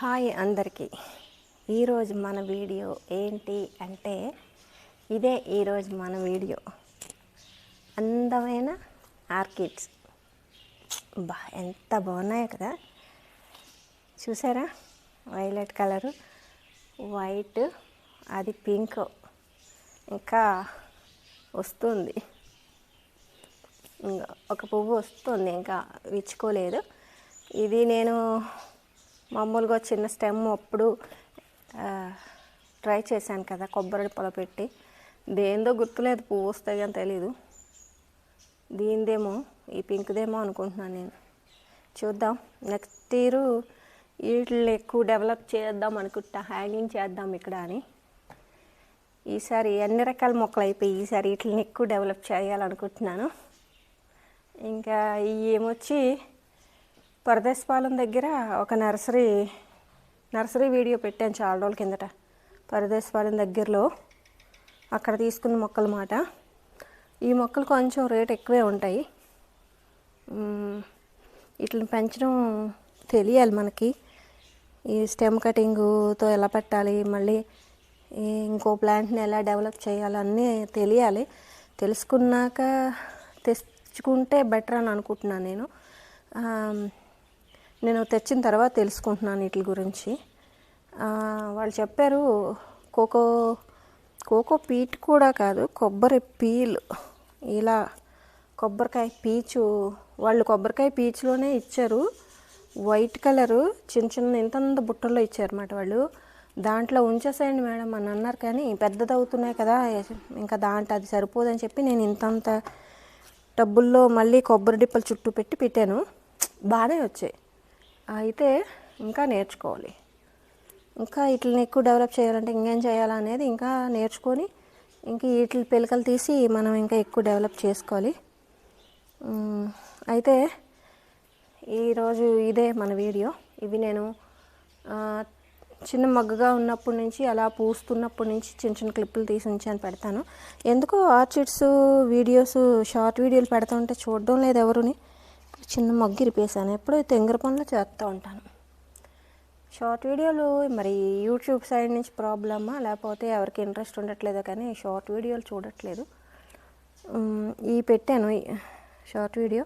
Hi అందరికీ. ఈరోజు మన వీడియో ఏంటి అంటే ఇదే ఈరోజు మన వీడియో. అందమైన ఆర్కిడ్స్. బా ఎంత బాగున్నాయో కదా. చూసారా? వైలెట్ కలరు వైట్ అది పింక్. ఇంకా వస్తుంది. ఇంకా ఒక పువ్వు వస్తుంది ఇంకా విచ్చుకోలేదు. ఇది నేను మామూలుగా చిన్న స్టెమ్ అప్పుడు ట్రై చేశాను కదా కొబ్బరి పొల పెట్టి. దేందో గుర్తులేదు పువ్వు వస్తాయి అని తెలీదు. దీనిదేమో ఈ పింక్దేమో అనుకుంటున్నాను నేను. చూద్దాం. నెక్స్ట్ ఇయర్ వీటిని ఎక్కువ డెవలప్ చేద్దాం అనుకుంటా హ్యాంగింగ్ చేద్దాం ఇక్కడ అని. ఈసారి అన్ని రకాల మొక్కలు అయిపోయి ఈసారి వీటిని ఎక్కువ డెవలప్ చేయాలనుకుంటున్నాను. ఇంకా ఇవి ఏమొచ్చి పరదేశపాలెం దగ్గర ఒక నర్సరీ నర్సరీ వీడియో పెట్టాను చాలా రోజుల కిందట. పరదేశపాలెం దగ్గరలో అక్కడ తీసుకున్న మొక్కల మాట. ఈ మొక్కలు కొంచెం రేట్ ఎక్కువే ఉంటాయి. ఇట్లని వీటిని పెంచడం తెలియాలి మనకి. ఈ స్టెమ్ కటింగ్తో ఎలా పెట్టాలి మళ్ళీ ఇంకో ప్లాంట్ని ఎలా డెవలప్ చేయాలన్నీ తెలియాలి. తెలుసుకున్నాక తెచ్చుకుంటే బెటర్ అని అనుకుంటున్నాను నేను. నేను తెచ్చిన తర్వాత తెలుసుకుంటున్నాను వీటి గురించి. వాళ్ళు చెప్పారు కోకో కోకో పీట్ కూడా కాదు కొబ్బరి పీల్. ఇలా కొబ్బరికాయ పీచు వాళ్ళు కొబ్బరికాయ పీచులోనే ఇచ్చారు. వైట్ కలరు చిన్న చిన్న ఇంతంత బుట్టల్లో ఇచ్చారన్నమాట వాళ్ళు. దాంట్లో ఉంచేసేయండి మేడం అని అన్నారు కానీ పెద్దది అవుతున్నాయి కదా ఇంకా దాంట్లో అది సరిపోదని చెప్పి నేను ఇంతంత డబ్బుల్లో మళ్ళీ కొబ్బరి డిప్పలు చుట్టూ పెట్టి పెట్టాను. బాగానే వచ్చాయి. అయితే ఇంకా నేర్చుకోవాలి. ఇంకా వీటిని ఎక్కువ డెవలప్ చేయాలంటే ఇంకేం చేయాలనేది ఇంకా నేర్చుకొని ఇంకా వీటి పిలకలు తీసి మనం ఇంకా ఎక్కువ డెవలప్ చేసుకోవాలి. అయితే ఈరోజు ఇదే మన వీడియో. ఇవి నేను చిన్న మగ్గుగా ఉన్నప్పటి నుంచి అలా పూస్తున్నప్పటి నుంచి చిన్న చిన్న క్లిప్పులు తీసి ఉంచాను పెడతాను. ఎందుకో ఆర్చిడ్స్ వీడియోస్ షార్ట్ వీడియోలు పెడతా చూడడం లేదు ఎవరుని. చిన్న మగ్గు ఇరిపేశాను. ఎప్పుడూ తెంగర పనులు చేస్తూ ఉంటాను. షార్ట్ వీడియోలు మరి యూట్యూబ్ సైడ్ నుంచి ప్రాబ్లమా లేకపోతే ఎవరికి ఇంట్రెస్ట్ ఉండట్లేదో కానీ షార్ట్ వీడియోలు చూడట్లేదు. ఈ పెట్టాను షార్ట్ వీడియో.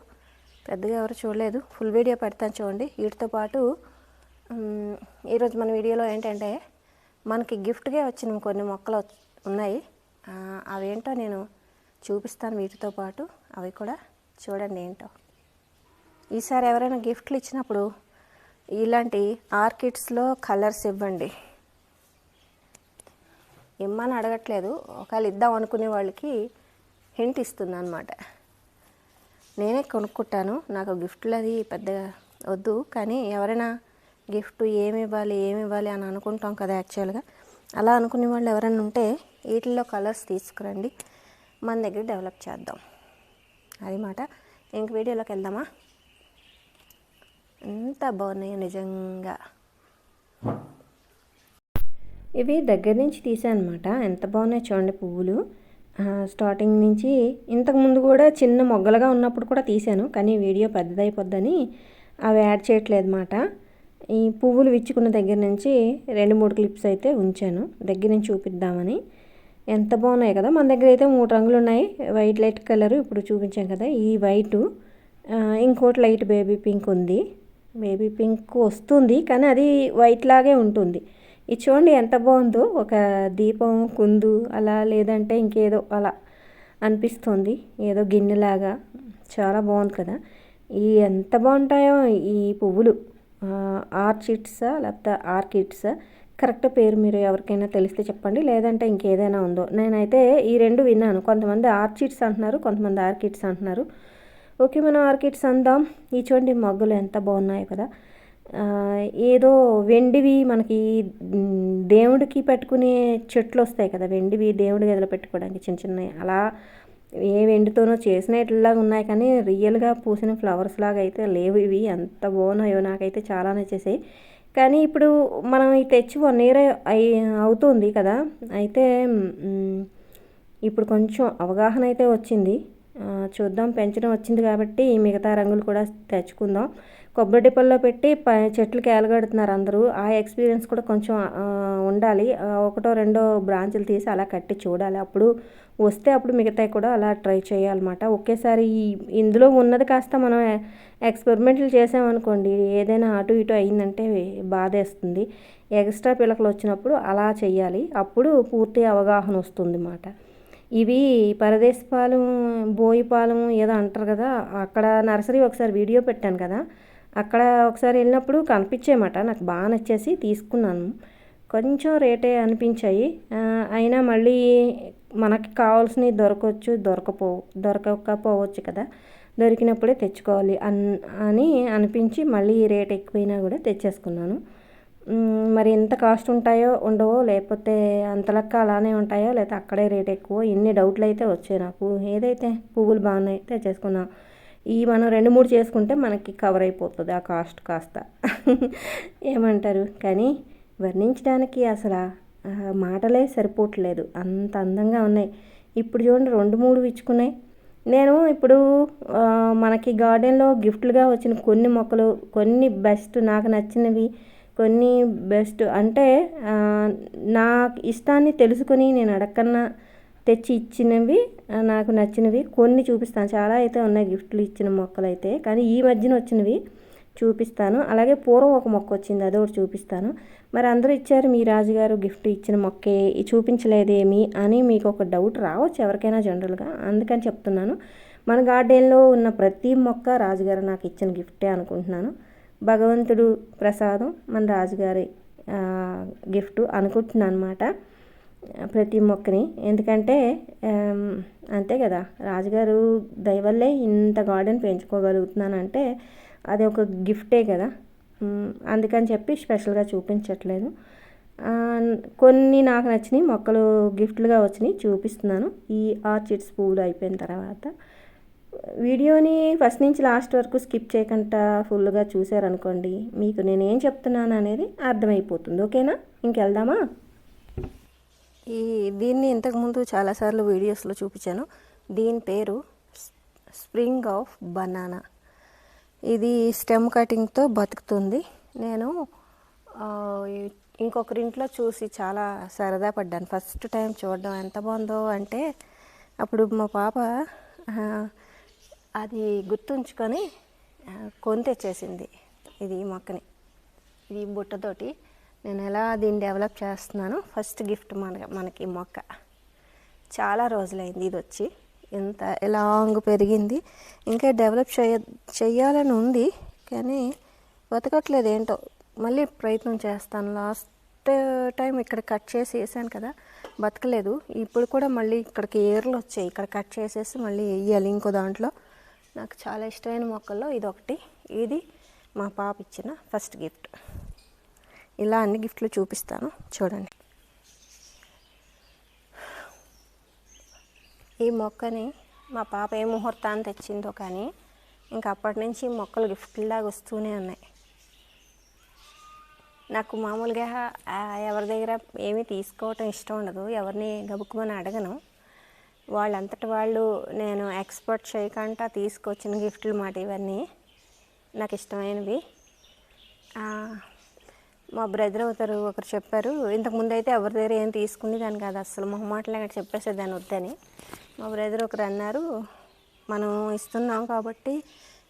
పెద్దగా ఎవరు చూడలేదు. ఫుల్ వీడియో పెడతాను చూడండి. వీటితో పాటు ఈరోజు మన వీడియోలో ఏంటంటే మనకి గిఫ్ట్గా వచ్చిన కొన్ని మొక్కలు ఉన్నాయి. అవేంటో నేను చూపిస్తాను వీటితో పాటు. అవి కూడా చూడండి ఏంటో. ఈసారి ఎవరైనా గిఫ్ట్లు ఇచ్చినప్పుడు ఇలాంటి ఆర్కిడ్స్లో కలర్స్ ఇవ్వండి. ఇమ్మని అడగట్లేదు. ఒకవేళ ఇద్దాం అనుకునే వాళ్ళకి హింట్ ఇస్తుంది అనమాట నేనే కొనుక్కుంటాను. నాకు గిఫ్ట్లు అది పెద్దగా వద్దు. కానీ ఎవరైనా గిఫ్ట్ ఏమి ఇవ్వాలి ఏమి ఇవ్వాలి అని అనుకుంటాం కదా యాక్చువల్గా. అలా అనుకునే వాళ్ళు ఎవరైనా ఉంటే వీటిల్లో కలర్స్ తీసుకురండి. మన దగ్గర డెవలప్ చేద్దాం. అది మాట. ఇంక వీడియోలోకి వెళ్దామా? ఎంత బాగున్నాయో నిజంగా. ఇవి దగ్గర నుంచి తీసానమాట. ఎంత బాగున్నాయి చూడండి పువ్వులు. స్టార్టింగ్ నుంచి ఇంతకు ముందు కూడా చిన్న మొగ్గలుగా ఉన్నప్పుడు కూడా తీసాను. కానీ వీడియో పెద్దదైపోద్దని అవి యాడ్ చేయట్లేదు అనమాట ఈ పువ్వులు విచ్చుకున్న దగ్గర నుంచి రెండు మూడు క్లిప్స్ అయితే ఉంచాను. దగ్గర నుంచి చూపిద్దామని. ఎంత బాగున్నాయి కదా. మన దగ్గర అయితే మూడు రంగులు ఉన్నాయి. వైట్ లైట్ కలర్ ఇప్పుడు చూపించాం కదా. ఈ వైటు ఇంకోటి లైట్ బేబీ పింక్ ఉంది. బేబీ పింక్ వస్తుంది కానీ అది వైట్ లాగే ఉంటుంది. ఇది చూడండి ఎంత బాగుందో ఒక దీపం కుందు అలా లేదంటే ఇంకేదో అలా అనిపిస్తుంది. ఏదో గిన్నెలాగా చాలా బాగుంది కదా. ఈ ఎంత బాగుంటాయో ఈ పువ్వులు. ఆర్చిడ్సా లేకపోతే ఆర్కిడ్సా కరెక్ట్ పేరు మీరు ఎవరికైనా తెలిస్తే చెప్పండి లేదంటే ఇంకేదైనా ఉందో. నేనైతే ఈ రెండు విన్నాను. కొంతమంది ఆర్చిడ్స్ అంటున్నారు కొంతమంది ఆర్కిడ్స్ అంటున్నారు. ఓకే మనం ఆర్కిడ్స్ అందాం. ఈ చూడండి మగ్గులు ఎంత బాగున్నాయి కదా. ఏదో వెండివి మనకి దేవుడికి పెట్టుకునే చెట్లు వస్తాయి కదా. వెండివి దేవుడి గదిలో పెట్టుకోవడానికి చిన్న చిన్నవి. అలా ఏ వెండితోనో చేసినట్లాగా ఉన్నాయి కానీ రియల్గా పూసిన ఫ్లవర్స్ లాగా అయితే లేవు ఇవి. ఎంత బాగున్నాయో నాకైతే చాలా నచ్చేసాయి. కానీ ఇప్పుడు మనం ఇది తెచ్చి వన్ ఇయర్ అయి అవుతుంది కదా. అయితే ఇప్పుడు కొంచెం అవగాహన అయితే వచ్చింది. చూద్దాం. పెంచడం వచ్చింది కాబట్టి మిగతా రంగులు కూడా తెచ్చుకుందాం. కొబ్బరి డిప్పల్లో పెట్టి చెట్లకి ఏలగడుతున్నారు అందరూ. ఆ ఎక్స్పీరియన్స్ కూడా కొంచెం ఉండాలి. ఒకటో రెండో బ్రాంచులు తీసి అలా కట్టి చూడాలి. అప్పుడు వస్తే అప్పుడు మిగతాయి కూడా అలా ట్రై చేయాలన్నమాట. ఒకేసారి ఇందులో ఉన్నది కాస్త మనం ఎక్స్పెరిమెంట్లు చేసామనుకోండి ఏదైనా అటు ఇటు అయిందంటే బాధేస్తుంది. ఎక్స్ట్రా పిలకలు వచ్చినప్పుడు అలా చేయాలి అప్పుడు పూర్తి అవగాహన వస్తుంది అన్నమాట ఇవి పరదేశపాలెం బోయిపాలెం ఏదో అంటారు కదా అక్కడ నర్సరీ ఒకసారి వీడియో పెట్టాను కదా అక్కడ ఒకసారి వెళ్ళినప్పుడు కనిపించేమాట నాకు బాగా నచ్చేసి తీసుకున్నాను. కొంచెం రేటే అనిపించాయి. అయినా మళ్ళీ మనకి కావాల్సినవి దొరకవచ్చు దొరకపో దొరకకపోవచ్చు కదా దొరికినప్పుడే తెచ్చుకోవాలి అన్ అని అనిపించి మళ్ళీ రేట్ ఎక్కువైనా కూడా తెచ్చేసుకున్నాను. మరి ఎంత కాస్ట్ ఉంటాయో ఉండవో లేకపోతే అంత లెక్క అలానే ఉంటాయో లేకపోతే అక్కడే రేట్ ఎక్కువ ఇన్ని డౌట్లు అయితే వచ్చాయి నాకు. ఏదైతే పువ్వులు బాగున్నాయి తెచ్చేసుకున్నాం ఈ మనం రెండు మూడు చేసుకుంటే మనకి కవర్ అయిపోతుంది ఆ కాస్ట్ కాస్త. ఏమంటారు? కానీ వర్ణించడానికి అసలు మాటలే సరిపోవట్లేదు. అంత అందంగా ఉన్నాయి. ఇప్పుడు చూడండి రెండు మూడు ఇచ్చుకున్నాయి నేను ఇప్పుడు మనకి గార్డెన్లో గిఫ్ట్లుగా వచ్చిన కొన్ని మొక్కలు కొన్ని బెస్ట్ నాకు నచ్చినవి కొన్ని బెస్ట్ అంటే నా ఇష్టాన్ని తెలుసుకొని నేను అడగకన్నా తెచ్చి ఇచ్చినవి నాకు నచ్చినవి కొన్ని చూపిస్తాను. చాలా అయితే ఉన్నాయి గిఫ్ట్లు ఇచ్చిన మొక్కలు అయితే కానీ ఈ మధ్యన వచ్చినవి చూపిస్తాను. అలాగే పూర్వం ఒక మొక్క వచ్చింది అది ఒకటి చూపిస్తాను. మరి అందరూ ఇచ్చారు మీ రాజుగారు గిఫ్ట్ ఇచ్చిన మొక్కే చూపించలేదేమి? అని మీకు ఒక డౌట్ రావచ్చు ఎవరికైనా జనరల్గా అందుకని చెప్తున్నాను. మన గార్డెన్లో ఉన్న ప్రతి మొక్క రాజుగారు నాకు ఇచ్చిన గిఫ్టే అనుకుంటున్నాను. భగవంతుడు ప్రసాదం మన రాజుగారి గిఫ్ట్ అనుకుంటున్నాను అనమాట ప్రతి మొక్కని. ఎందుకంటే అంతే కదా రాజుగారు దయవల్లే ఇంత గార్డెన్ పెంచుకోగలుగుతున్నానంటే అది ఒక గిఫ్టే కదా. అందుకని చెప్పి స్పెషల్గా చూపించట్లేదు. కొన్ని నాకు నచ్చినాయి మొక్కలు గిఫ్ట్లుగా వచ్చినాయి చూపిస్తున్నాను. ఈ ఆర్చిడ్స్ పూలు అయిపోయిన తర్వాత వీడియోని ఫస్ట్ నుంచి లాస్ట్ వరకు స్కిప్ చేయకుండా ఫుల్గా చూసారనుకోండి మీకు నేను ఏం చెప్తున్నాను అనేది అర్థమైపోతుంది. ఓకేనా? ఇంకెళ్దామా? ఈ దీన్ని ఇంతకుముందు చాలాసార్లు వీడియోస్లో చూపించాను. దీని పేరు స్ప్రింగ్ ఆఫ్ బనానా. ఇది స్టెమ్ కటింగ్తో బతుకుతుంది. నేను ఇంకొకరింట్లో చూసి చాలా సరదా పడ్డాను. ఫస్ట్ టైం చూడడం ఎంత బాగుందో అంటే అప్పుడు మా పాప అది గుర్తుంచుకొని కొని తెచ్చేసింది ఇది ఈ మొక్కని. ఇది బుట్టతోటి నేను ఎలా దీన్ని డెవలప్ చేస్తున్నాను ఫస్ట్ గిఫ్ట్ మన మనకి ఈ మొక్క. చాలా రోజులైంది ఇది వచ్చి. ఎంత లాంగ్ పెరిగింది. ఇంకా డెవలప్ చేయ చెయ్యాలని ఉంది కానీ బతకట్లేదు ఏంటో. మళ్ళీ ప్రయత్నం చేస్తాను. లాస్ట్ టైం ఇక్కడ కట్ చేసి వేసాను కదా బతకలేదు. ఇప్పుడు కూడా మళ్ళీ ఇక్కడికి ఏర్లు వచ్చాయి. ఇక్కడ కట్ చేసేసి మళ్ళీ వేయాలి ఇంకో దాంట్లో. నాకు చాలా ఇష్టమైన మొక్కల్లో ఇది ఒకటి ఇది మా పాప ఇచ్చిన ఫస్ట్ గిఫ్ట్. ఇలా అన్ని గిఫ్ట్లు చూపిస్తాను. చూడండి. ఈ మొక్కని మా పాప ఏ ముహూర్తాన్ని తెచ్చిందో కానీ ఇంకా అప్పటి నుంచి మొక్కలు గిఫ్ట్లాగా వస్తూనే ఉన్నాయి. నాకు మామూలుగా ఎవరి దగ్గర ఏమీ తీసుకోవటం ఇష్టం ఉండదు. ఎవరిని గబుక్కుమని అడగను. వాళ్ళంతటి వాళ్ళు నేను ఎక్స్పోర్ట్ చేయకుండా తీసుకొచ్చిన గిఫ్ట్లు మాట ఇవన్నీ. నాకు ఇష్టమైనవి. మా బ్రదర్ అవుతారు ఒకరు చెప్పారు ఇంతకు ముందు అయితే ఎవరి దగ్గర ఏం తీసుకుని దాని కాదు అసలు మొహమాటలు అక్కడ చెప్పేసేదాన్ని వద్దని. మా బ్రదర్ ఒకరు అన్నారు మనం ఇస్తున్నాం కాబట్టి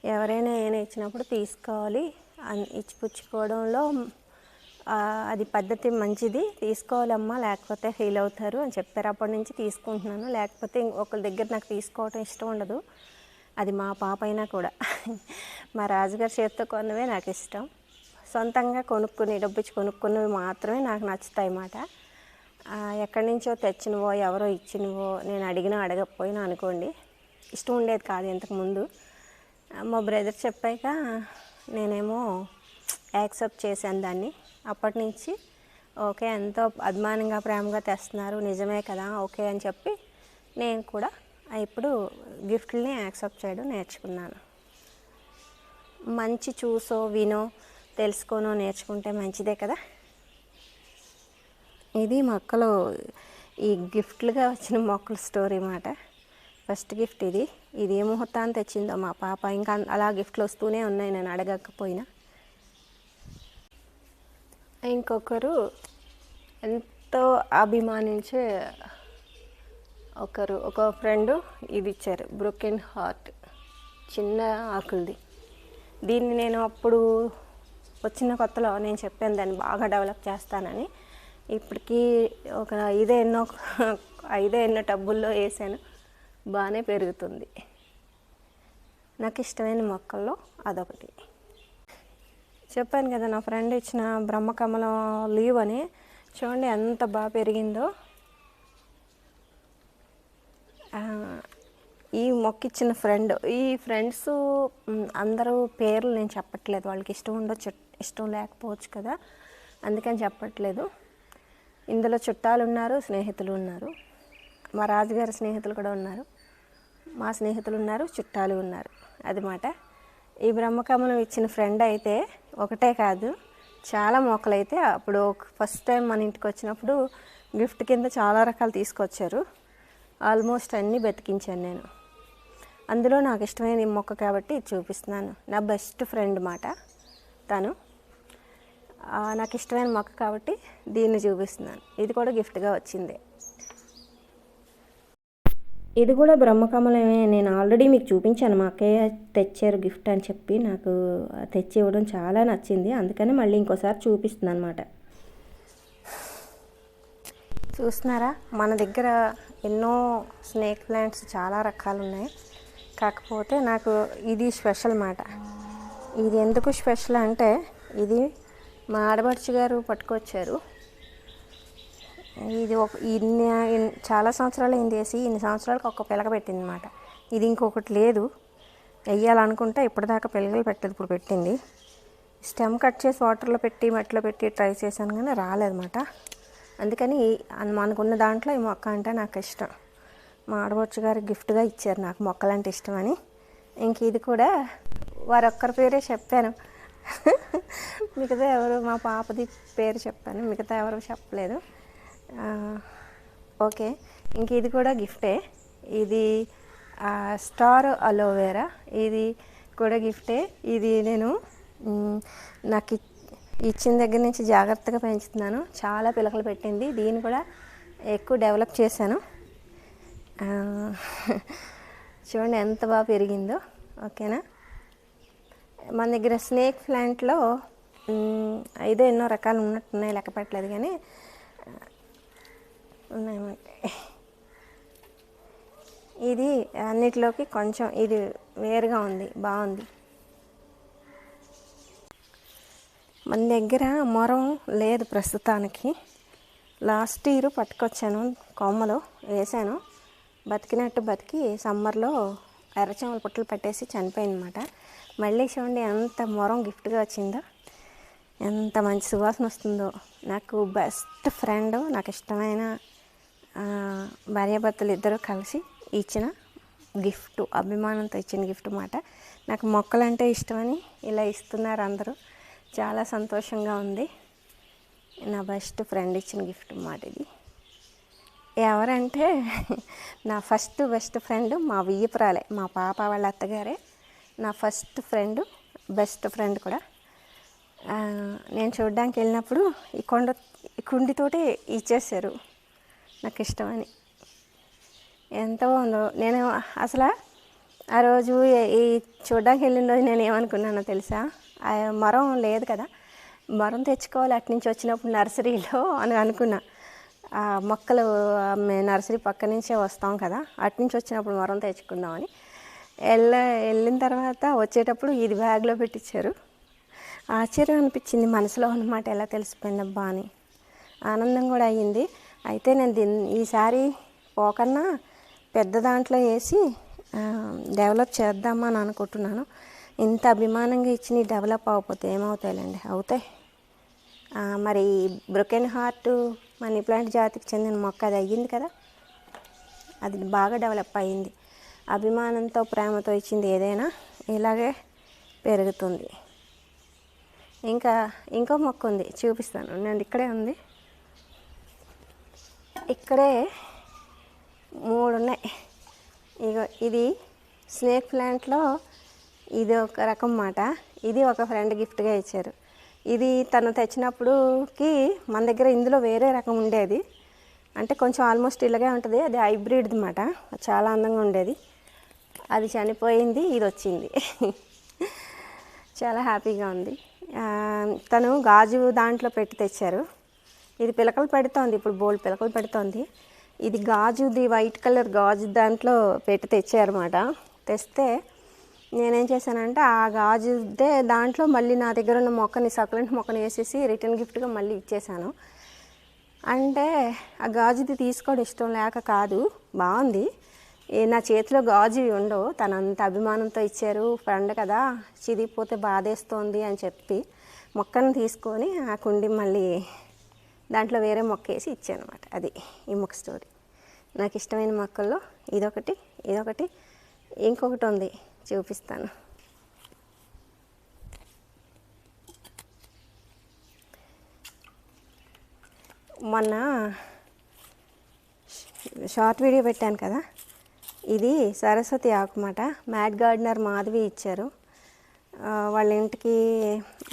ఎవరైనా ఏమైనా ఇచ్చినప్పుడు తీసుకోవాలి. ఇచ్చిపుచ్చుకోవడంలో అది పద్ధతి మంచిది. తీసుకోవాలమ్మా లేకపోతే ఫీల్ అవుతారు అని చెప్పారు. అప్పటి నుంచి తీసుకుంటున్నాను. లేకపోతే ఒకరి దగ్గర నాకు తీసుకోవటం ఇష్టం ఉండదు. అది మా పాప అయినా కూడా. మా రాజుగారి చేతితో కొన్నవే నాకు ఇష్టం. సొంతంగా కొనుక్కుని డబ్బిచ్చి కొనుక్కున్నవి మాత్రమే నాకు నచ్చుతాయి అన్నమాట. ఎక్కడి నుంచో తెచ్చినవో ఎవరో ఇచ్చినవో నేను అడిగినా అడగకపోయినా అనుకోండి. ఇష్టం ఉండేది కాదు ఇంతకుముందు మా బ్రదర్ చెప్పాక నేనేమో యాక్సెప్ట్ చేశాను దాన్ని. అప్పటి నుంచి ఓకే ఎంతో అభిమానంగా ప్రేమగా తెస్తున్నారు. నిజమే కదా ఓకే అని చెప్పి నేను కూడా ఇప్పుడు గిఫ్ట్ని యాక్సెప్ట్ చేయడం నేర్చుకున్నాను. మంచి చూసో వినో తెలుసుకోనో నేర్చుకుంటే మంచిదే కదా. ఇది మొక్కలు ఈ గిఫ్ట్లుగా వచ్చిన మొక్కల స్టోరీ మాట. ఫస్ట్ గిఫ్ట్ ఇది. ఇది ఏ ముహూర్తాన్ని తెచ్చిందో మా పాప. ఇంకా అలా గిఫ్ట్లు వస్తూనే ఉన్నాయి. నేను అడగకపోయినా. ఇంకొకరు ఎంతో అభిమానించే ఒకరు ఒక ఫ్రెండ్ ఇది ఇచ్చారు బ్రోకెన్ హార్ట్ చిన్న ఆకులది. దీన్ని నేను అప్పుడు వచ్చిన కొత్తలో నేను చెప్పాను దాన్ని బాగా డెవలప్ చేస్తానని. ఇప్పటికీ ఒక ఐదే ఎన్నో ఐదే ఎన్నో టబ్బుల్లో వేసాను. బాగానే పెరుగుతుంది. నాకు ఇష్టమైన మొక్కల్లో అదొకటి. చెప్పాను కదా నా ఫ్రెండ్ ఇచ్చిన బ్రహ్మకమలం లీవ్ అని. చూడండి ఎంత బాగా పెరిగిందో. ఈ మొక్క ఇచ్చిన ఫ్రెండ్ ఈ ఫ్రెండ్స్ అందరూ పేర్లు నేను చెప్పట్లేదు. వాళ్ళకి ఇష్టం ఉండొచ్చు ఇష్టం లేకపోవచ్చు కదా అందుకని చెప్పట్లేదు. ఇందులో చుట్టాలు ఉన్నారు స్నేహితులు ఉన్నారు. మా రాజుగారి స్నేహితులు కూడా ఉన్నారు. మా స్నేహితులు ఉన్నారు చుట్టాలు ఉన్నారు. అది మాట. ఈ బ్రహ్మకమలం ఇచ్చిన ఫ్రెండ్ అయితే ఒకటే కాదు చాలా మొక్కలు అయితే అప్పుడు ఫస్ట్ టైం మన ఇంటికి వచ్చినప్పుడు గిఫ్ట్ కింద చాలా రకాలు తీసుకొచ్చారు. ఆల్మోస్ట్ అన్నీ బతికించాను నేను. అందులో నాకు ఇష్టమైన మొక్క కాబట్టి చూపిస్తున్నాను. నా బెస్ట్ ఫ్రెండ్ మాట తను. నాకు ఇష్టమైన మొక్క కాబట్టి దీన్ని చూపిస్తున్నాను. ఇది కూడా గిఫ్ట్గా వచ్చింది. ఇది కూడా బ్రహ్మకమలమే. నేను ఆల్రెడీ మీకు చూపించాను. మా అక్కయ్య తెచ్చారు గిఫ్ట్ అని చెప్పి నాకు తెచ్చి ఇవ్వడం చాలా నచ్చింది. అందుకని మళ్ళీ ఇంకోసారి చూపిస్తుంది అనమాట చూస్తున్నారా? మన దగ్గర ఎన్నో స్నేక్ ప్లాంట్స్ చాలా రకాలు ఉన్నాయి కాకపోతే నాకు ఇది స్పెషల్ మాట. ఇది ఎందుకు స్పెషల్ అంటే ఇది మా ఆడబడుచు గారు పట్టుకొచ్చారు. ఇది ఒక ఇన్ని చాలా సంవత్సరాలు అయింది వేసి ఇన్ని సంవత్సరాలకు ఒక పిలక పెట్టింది అనమాట ఇది ఇంకొకటి లేదు. వెయ్యాలనుకుంటే ఇప్పటిదాకా పిలకలు పెట్టలేదు. ఇప్పుడు పెట్టింది. స్టెమ్ కట్ చేసి వాటర్లో పెట్టి మట్టిలో పెట్టి ట్రై చేశాను కానీ రాలేదన్నమాట. అందుకని మనకున్న దాంట్లో ఈ మొక్క అంటే నాకు ఇష్టం. మా ఆడపడుచు గారు గిఫ్ట్గా ఇచ్చారు నాకు మొక్కలంటే ఇష్టం అని ఇంక ఇది కూడా వారొక్కరి పేరే చెప్పాను. మిగతా ఎవరు మా పాపది పేరు చెప్పాను. మిగతా ఎవరు చెప్పలేదు. ఓకే. ఇంక ఇది కూడా గిఫ్టే. ఇది స్టార్ అలోవేరా. ఇది కూడా గిఫ్టే. ఇది నేను నాకు ఇచ్చిన దగ్గర నుంచి జాగ్రత్తగా పెంచుతున్నాను. చాలా పిలకలు పెట్టింది. దీన్ని కూడా ఎక్కువ డెవలప్ చేశాను. చూడండి ఎంత బాగా పెరిగిందో. ఓకేనా? మన దగ్గర స్నేక్ ప్లాంట్లో మ్, ఐదో ఎన్నో రకాలు ఉన్నట్టున్నాయి లెక్క పెట్టలేదు కానీ ఉన్నాయన్నమాట ఇది అన్నిటిలోకి కొంచెం ఇది వేరుగా ఉంది బాగుంది. మన దగ్గర మొరం లేదు ప్రస్తుతానికి. లాస్ట్ ఇయర్ పట్టుకొచ్చాను కొమ్మలు వేసాను బతికినట్టు బతికి సమ్మర్లో ఎర్రచమల పుట్టలు పట్టేసి చనిపోయిందన్నమాట. మళ్ళీ చూడండి ఎంత మొరం గిఫ్ట్గా వచ్చిందో ఎంత మంచి సువాసన వస్తుందో. నాకు బెస్ట్ ఫ్రెండ్ నాకు ఇష్టమైన భార్యాభర్తలు ఇద్దరు కలిసి ఇచ్చిన గిఫ్ట్ అభిమానంతో ఇచ్చిన గిఫ్ట్ మాట. నాకు మొక్కలంటే ఇష్టమని ఇలా ఇస్తున్నారు అందరూ. చాలా సంతోషంగా ఉంది. నా బెస్ట్ ఫ్రెండ్ ఇచ్చిన గిఫ్ట్ మాట ఇది. ఎవరంటే నా ఫస్ట్ బెస్ట్ ఫ్రెండ్ మా వియ్యపురాలే మా పాప వాళ్ళ అత్తగారే. నా ఫస్ట్ ఫ్రెండ్ బెస్ట్ ఫ్రెండ్ కూడా. నేను చూడడానికి వెళ్ళినప్పుడు ఈ కొండ ఈ కుండితోటి ఇచ్చేసారు నాకు ఇష్టమని ఎంత బాగుందో. నేను అసలు ఆ రోజు ఈ- చూడడానికి వెళ్ళిన రోజు నేను ఏమనుకున్నానో తెలుసా మరం లేదు కదా. మరం తెచ్చుకోవాలి. అటు నుంచి వచ్చినప్పుడు నర్సరీలో అని అనుకున్నా. ఆ మొక్కలు నర్సరీ పక్క నుంచే వస్తాం కదా. అటు నుంచి వచ్చినప్పుడు మరం తెచ్చుకుందామని. వెళ్ళ వెళ్ళిన తర్వాత వచ్చేటప్పుడు ఇది బ్యాగ్లో పెట్టించారు ఆశ్చర్యం అనిపించింది. మనసులో ఉన్నమాట ఎలా తెలిసిపోయిందబ్బా అని. ఆనందం కూడా అయ్యింది. అయితే నేను దీన్ని ఈసారి పోకన్నా పెద్ద దాంట్లో వేసి డెవలప్ చేద్దామా అని అనుకుంటున్నాను. ఇంత అభిమానంగా ఇచ్చి డెవలప్ అవ్వకపోతే ఏమవుతాయిలేండి? అవుతాయి. మరి బ్రొకెన్ హార్ట్ మనీ ప్లాంట్ జాతికి చెందిన మొక్క అది అయ్యింది కదా? అది బాగా డెవలప్ అయ్యింది. అభిమానంతో ప్రేమతో ఇచ్చింది ఏదైనా ఇలాగే పెరుగుతుంది. ఇంకా ఇంకో మొక్క ఉంది. చూపిస్తాను. నేను ఇక్కడే ఉంది. ఇక్కడే మూడు ఉన్నాయి ఇగో ఇది స్నేక్ ప్లాంట్లో ఇది ఒక రకం మాట. ఇది ఒక ఫ్రెండ్ గిఫ్ట్గా ఇచ్చారు. ఇది తను తెచ్చినప్పుడుకి మన దగ్గర ఇందులో వేరే రకం ఉండేది. అంటే కొంచెం ఆల్మోస్ట్ ఇలాగే ఉంటుంది. అది హైబ్రిడ్ అనమాట చాలా అందంగా ఉండేది. అది చనిపోయింది ఇది వచ్చింది. చాలా హ్యాపీగా ఉంది. తను గాజు దాంట్లో పెట్టి తెచ్చారు. ఇది పిలకలు పెడుతోంది ఇప్పుడు బోల్డ్ పిలకలు పెడుతోంది. ఇది గాజుది వైట్ కలర్ గాజు దాంట్లో పెట్టి తెచ్చారన్నమాట. తెస్తే నేనేం చేశానంటే ఆ గాజుదే దాంట్లో మళ్ళీ నా దగ్గర ఉన్న మొక్కని సకులెంట్ మొక్కని వేసేసి రిటర్న్ గిఫ్ట్గా మళ్ళీ ఇచ్చేసాను అంటే ఆ గాజుది తీసుకోవడం ఇష్టం లేక కాదు బాగుంది. ఏ నా చేతిలో గాజు ఉండవు. తనంత అభిమానంతో ఇచ్చారు ఫ్రెండ్ కదా చిరిగిపోతే బాధేస్తోంది అని చెప్పి మొక్కను తీసుకొని ఆ కుండి మళ్ళీ దాంట్లో వేరే మొక్క వేసి ఇచ్చాను అది ఈ మొక్క స్టోరీ. నాకు ఇష్టమైన మొక్కల్లో ఇదొకటి ఇదొకటి ఇంకొకటి ఉంది. చూపిస్తాను. మొన్న షార్ట్ వీడియో పెట్టాను కదా. ఇది సరస్వతి ఆకుమాట. మ్యాట్ గార్డెనర్ మాధవి ఇచ్చారు. వాళ్ళ ఇంటికి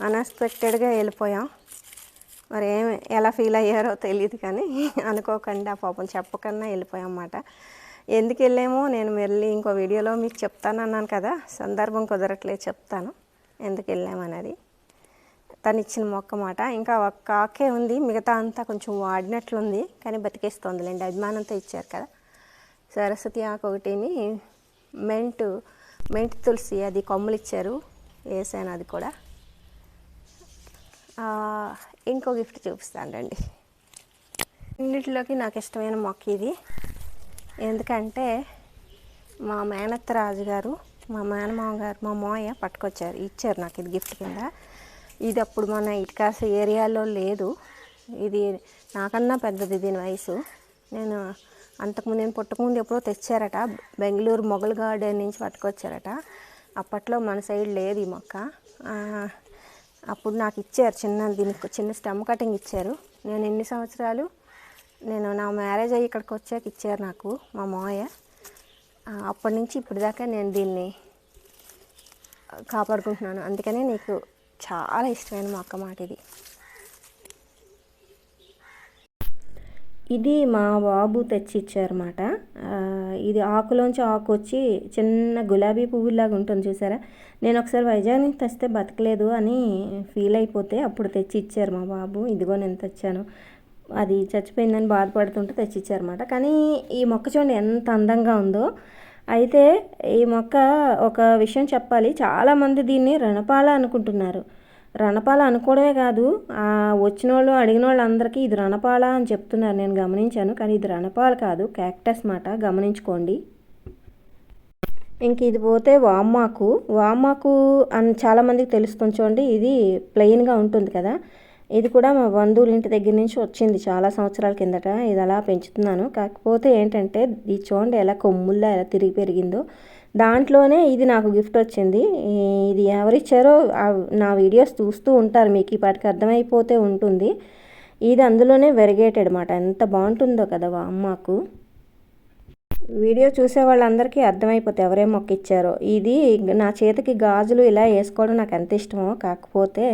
అన్ఎక్స్పెక్టెడ్గా వెళ్ళిపోయాం. మరి ఏం ఎలా ఫీల్ అయ్యారో తెలియదు కానీ అనుకోకుండా పాపం చెప్పకన్నా వెళ్ళిపోయామన్నమాట ఎందుకు వెళ్ళామో? నేను మళ్ళీ ఇంకో వీడియోలో మీకు చెప్తాను అన్నాను కదా. సందర్భం కుదరట్లేదు చెప్తాను. ఎందుకు వెళ్ళామన్నది తను ఇచ్చిన మొక్క మాట. ఇంకా ఒక్క ఆకే ఉంది మిగతా అంతా కొంచెం వాడినట్లుంది కానీ బతికేస్తోందిలేండి. అభిమానంతో ఇచ్చారు కదా. సరస్వతి ఆకు ఒకటిని మెంటు మెంట్ తులసి అది కొమ్మలు ఇచ్చారు. వేసాను అది కూడా. ఇంకో గిఫ్ట్ చూపిస్తాను రండి అన్నిటిలోకి నాకు ఇష్టమైన మొక్క ఇది. ఎందుకంటే మా మేనత్త రాజు గారు మా మేనమామ గారు మా మావయ్య పట్టుకొచ్చారు ఇచ్చారు నాకు ఇది గిఫ్ట్ కింద. ఇది అప్పుడు మన ఇటుకాస ఏరియాలో లేదు. ఇది నాకన్నా పెద్దది దీని వయసు. నేను అంతకుముందు నేను పుట్టకముందు ఎప్పుడో తెచ్చారట. బెంగళూరు మొగల్ గార్డెన్ నుంచి పట్టుకొచ్చారట. అప్పట్లో మన సైడ్ లేదు ఈ మొక్క. అప్పుడు నాకు ఇచ్చారు చిన్న దీనికి చిన్న స్టెమ్ కటింగ్ ఇచ్చారు. నేను ఎన్ని సంవత్సరాలు నేను నా మ్యారేజ్ అయ్యి ఇక్కడికి వచ్చాక ఇచ్చారు నాకు మా మావయ్య. అప్పటి నుంచి ఇప్పటిదాకా నేను దీన్ని కాపాడుకుంటున్నాను. అందుకనే నీకు చాలా ఇష్టమైన మొక్క మాట ఇది ఇది మా బాబు తెచ్చిచ్చారన్నమాట. ఇది ఆకులోంచి ఆకు వచ్చి చిన్న గులాబీ పువ్వులాగా ఉంటుంది చూసారా? నేను ఒకసారి వైజాగ్ నుంచి తెస్తే బతకలేదు అని ఫీల్ అయిపోతే అప్పుడు తెచ్చి ఇచ్చారు మా బాబు. ఇదిగో నేను తెచ్చాను. అది చచ్చిపోయిందని బాధపడుతుంటే తెచ్చిచ్చారన్నమాట. కానీ ఈ మొక్క చూడండి ఎంత అందంగా ఉందో. అయితే ఈ మొక్క ఒక విషయం చెప్పాలి. చాలామంది దీన్ని రణపాల అనుకుంటున్నారు. రణపాల అనుకోవడమే కాదు ఆ వచ్చిన వాళ్ళు అడిగిన వాళ్ళందరికీ ఇది రణపాల అని చెప్తున్నారు. నేను గమనించాను కానీ ఇది రణపాల కాదు క్యాక్టస్ మాట. గమనించుకోండి. ఇంక ఇది పోతే వామ్మాకు. వామ్మాకు అని చాలామందికి తెలుస్తుంది చూడండి ఇది ప్లెయిన్గా ఉంటుంది కదా. ఇది కూడా మా బంధువుల ఇంటి దగ్గర నుంచి వచ్చింది చాలా సంవత్సరాల కిందట. ఇది అలా పెంచుతున్నాను. కాకపోతే ఏంటంటే ఇది చూడండి ఎలా కొమ్ముల్లా ఎలా తిరిగి పెరిగిందో. దాంట్లోనే ఇది నాకు గిఫ్ట్ వచ్చింది. ఇది ఎవరిచ్చారో నా వీడియోస్ చూస్తూ ఉంటారు మీకు ఇప్పటికి అర్థమైపోతే ఉంటుంది. ఇది అందులోనే వెరిగేటెడ్ అనమాట ఎంత బాగుంటుందో కదా అమ్మకు. వీడియో చూసే వాళ్ళందరికీ అర్థమైపోతే ఎవరే మొక్క ఇచ్చారో. ఇది నా చేతికి గాజులు ఇలా వేసుకోవడం నాకు ఎంత ఇష్టమో. కాకపోతే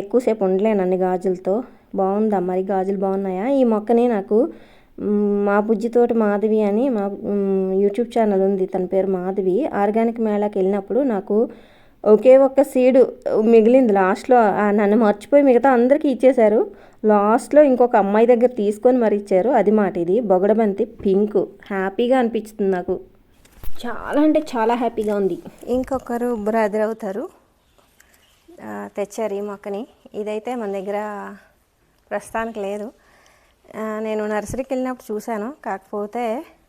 ఎక్కువసేపు ఉండలేను అన్ని గాజులతో. బాగుందా మరి? గాజులు బాగున్నాయా? ఈ మొక్కని నాకు మా బుజ్జితోటి మాధవి అని మా యూట్యూబ్ ఛానల్ ఉంది. తన పేరు మాధవి. ఆర్గానిక్ మేళాకి వెళ్ళినప్పుడు నాకు ఒకే ఒక్క సీడు మిగిలింది. లాస్ట్లో ఆ, నన్ను మర్చిపోయి మిగతా అందరికీ ఇచ్చేశారు. లాస్ట్లో ఇంకొక అమ్మాయి దగ్గర తీసుకొని మరి ఇచ్చారు. అది మాట ఇది. బొగడబంతి పింక్. హ్యాపీగా అనిపిస్తుంది నాకు. చాలా అంటే చాలా హ్యాపీగా ఉంది. ఇంకొకరు బ్రదర్ అవుతారు. తెచ్చారు ఈ మొక్కని. ఇదైతే మన దగ్గర ప్రస్తుతానికి లేదు. నేను నర్సరీకి వెళ్ళినప్పుడు చూశాను. కాకపోతే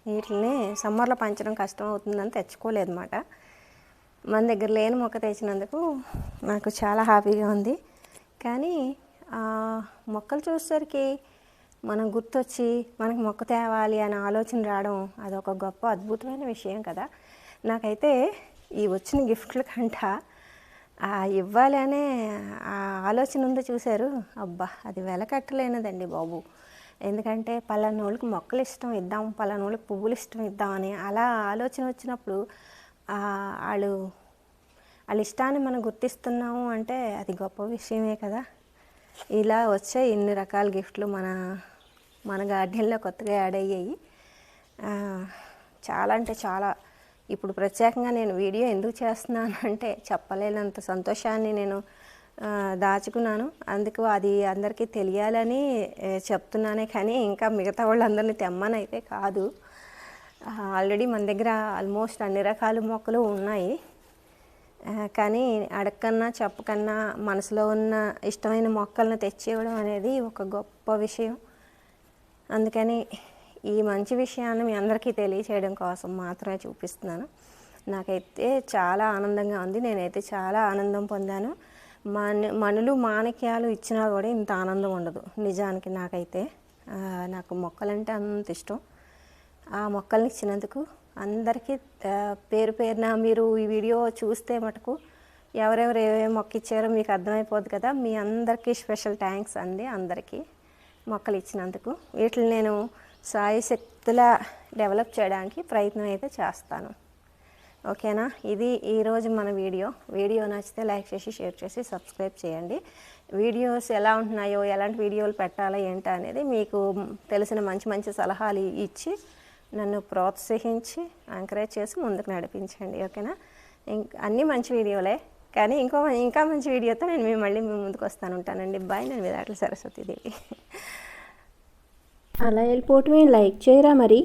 వీటిని సమ్మర్లో పంచడం కష్టం అవుతుందని తెచ్చుకోలేదు అనమాట మన దగ్గర లేని మొక్క తెచ్చినందుకు నాకు చాలా హ్యాపీగా ఉంది. కానీ ఆ, మొక్కలు చూసేసరికి మనం గుర్తొచ్చి మనకు మొక్క తేవాలి అనే ఆలోచన రావడం అదొక గొప్ప అద్భుతమైన విషయం కదా. నాకైతే ఈ వచ్చిన గిఫ్ట్ల కంట ఆ ఇవ్వాలి అనే ఆ ఆలోచన ఉందో చూశారు. అబ్బా అది వెలకట్టలేనిదండి బాబు. ఎందుకంటే పలానోళ్ళకి మొక్కలు ఇష్టం ఇద్దాం పలానోళ్ళకి పువ్వులు ఇష్టం ఇద్దాం అని అలా ఆలోచన వచ్చినప్పుడు వాళ్ళు వాళ్ళ ఇష్టాన్ని మనం గుర్తిస్తున్నాము అంటే అది గొప్ప విషయమే కదా. ఇలా వచ్చే ఇన్ని రకాల గిఫ్ట్లు మన మన గార్డెన్లో కొత్తగా యాడ్ అయ్యాయి. చాలా అంటే చాలా. ఇప్పుడు ప్రత్యేకంగా నేను వీడియో ఎందుకు చేస్తున్నాను అంటే చెప్పలేనంత సంతోషాన్ని నేను దాచుకున్నాను. అందుకు అది అందరికీ తెలియాలని చెప్తున్నానే కానీ ఇంకా మిగతా వాళ్ళందరినీ తెమ్మని అయితే కాదు ఆల్రెడీ మన దగ్గర ఆల్మోస్ట్ అన్ని రకాల మొక్కలు ఉన్నాయి. కానీ అడగకన్నా చెప్పకన్నా మనసులో ఉన్న ఇష్టమైన మొక్కలను తెచ్చివ్వడం అనేది ఒక గొప్ప విషయం. అందుకని ఈ మంచి విషయాన్ని మీ అందరికీ తెలియచేయడం కోసం మాత్రమే చూపిస్తున్నాను. నాకైతే చాలా ఆనందంగా ఉంది. నేనైతే చాలా ఆనందం పొందాను. మన మనులు మాణిక్యాలు ఇచ్చినా కూడా ఇంత ఆనందం ఉండదు. నిజానికి నాకైతే. నాకు మొక్కలంటే అంత ఇష్టం. ఆ మొక్కల్ని ఇచ్చినందుకు అందరికీ పేరు పేరున మీరు ఈ వీడియో చూస్తే మటుకు ఎవరెవరు ఏమేమి మొక్క ఇచ్చారో మీకు అర్థమైపోద్ది కదా. మీ అందరికీ స్పెషల్ థ్యాంక్స్ అండి అందరికీ మొక్కలు ఇచ్చినందుకు. వీటిని నేను సాయశక్తుల డెవలప్ చేయడానికి ప్రయత్నం అయితే చేస్తాను. ఓకేనా? ఇది ఈరోజు మన వీడియో. వీడియో నచ్చితే లైక్ చేసి షేర్ చేసి సబ్స్క్రైబ్ చేయండి. వీడియోస్ ఎలా ఉంటున్నాయో ఎలాంటి వీడియోలు పెట్టాలో ఏంటి అనేది మీకు తెలిసిన మంచి మంచి సలహాలు ఇచ్చి నన్ను ప్రోత్సహించి ఎంకరేజ్ చేసి ముందుకు నడిపించండి. ఓకేనా? అన్నీ మంచి వీడియోలే. కానీ ఇంకో ఇంకా మంచి వీడియోతో నేను మీ మళ్ళీ మీ ముందుకు వస్తాను ఉంటానండి. బాయ్ నేను విరాట్ల సరస్వతీదేవి అలా వెళ్ళిపోవటమే. లైక్ చేయరా మరి?